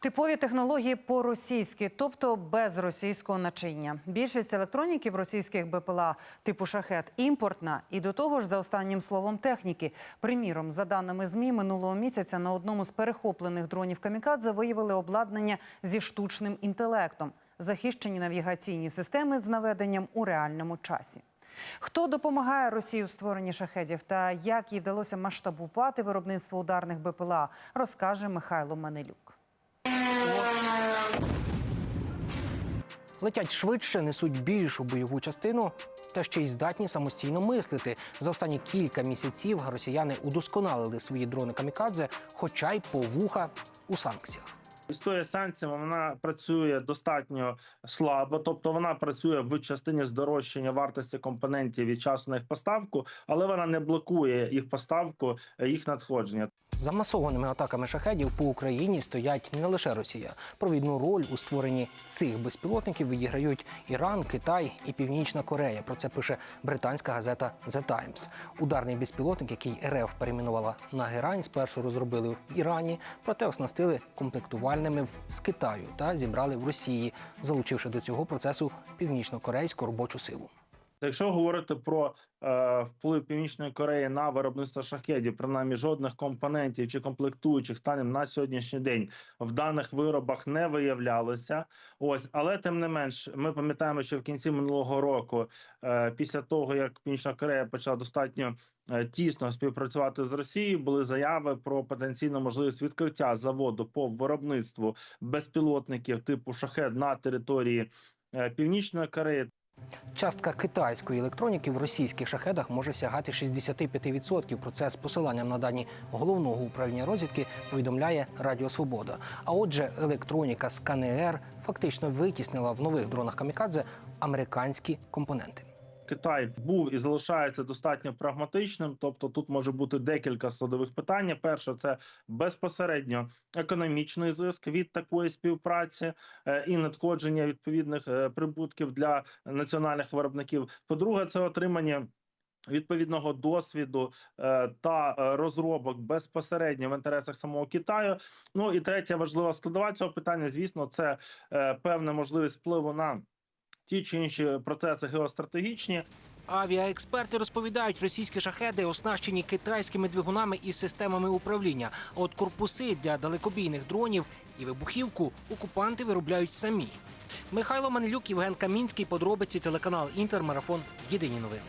Типові технології по-російськи, тобто без російського начиння. Більшість електроніки в російських БПЛА типу шахет імпортна і до того ж за останнім словом техніки. Приміром, за даними ЗМІ, минулого місяця на одному з перехоплених дронів Камікадзе виявили обладнання зі штучним інтелектом, захищені навігаційні системи з наведенням у реальному часі. Хто допомагає Росії у створенні шахедів та як їй вдалося масштабувати виробництво ударних БПЛА, розкаже Михайло Манелюк. Летять швидше, несуть більшу бойову частину та ще й здатні самостійно мислити. За останні кілька місяців росіяни удосконалили свої дрони камікадзе, хоча й по вуха у санкціях. Історія з санкціями вона працює достатньо слабо, тобто вона працює в частині здорожчання вартості компонентів і часу на їх поставку, але вона не блокує їх поставку, е, їх надходження. За масованими атаками шахедів по Україні стоять не лише Росія. Провідну роль у створенні цих безпілотників відіграють Іран, Китай і Північна Корея. Про це пише британська газета The Times. Ударний безпілотник, який РФ перейменувала на Герань, спершу розробили в Ірані, проте оснастили комплектувальними в- з Китаю та зібрали в Росії, залучивши до цього процесу північно-корейську робочу силу. Якщо говорити про е, вплив Північної Кореї на виробництво шахедів, принаймні жодних компонентів чи комплектуючих станом на сьогоднішній день в даних виробах не виявлялося. Ось, але тим не менш, ми пам'ятаємо, що в кінці минулого року, е, після того як Північна Корея почала достатньо е, тісно співпрацювати з Росією, були заяви про потенційну можливість відкриття заводу по виробництву безпілотників типу шахед на території е, Північної Кореї. Частка китайської електроніки в російських шахедах може сягати 65%. Про це з посиланням на дані головного управління розвідки повідомляє Радіо Свобода. А отже, електроніка з КНР фактично витіснила в нових дронах камікадзе американські компоненти. Китай був і залишається достатньо прагматичним, тобто тут може бути декілька складових питань. Перше, це безпосередньо економічний зиск від такої співпраці е, і надходження відповідних е, прибутків для національних виробників. По-друге, це отримання. Відповідного досвіду е, та розробок безпосередньо в інтересах самого Китаю. Ну і третя важлива складова цього питання, звісно, це певна можливість впливу на ті чи інші процеси геостратегічні. Авіаексперти розповідають, російські шахеди оснащені китайськими двигунами і системами управління. А от корпуси для далекобійних дронів і вибухівку окупанти виробляють самі. Михайло Манилюк, Євген Камінський, подробиці телеканал Інтермарафон. Єдині новини.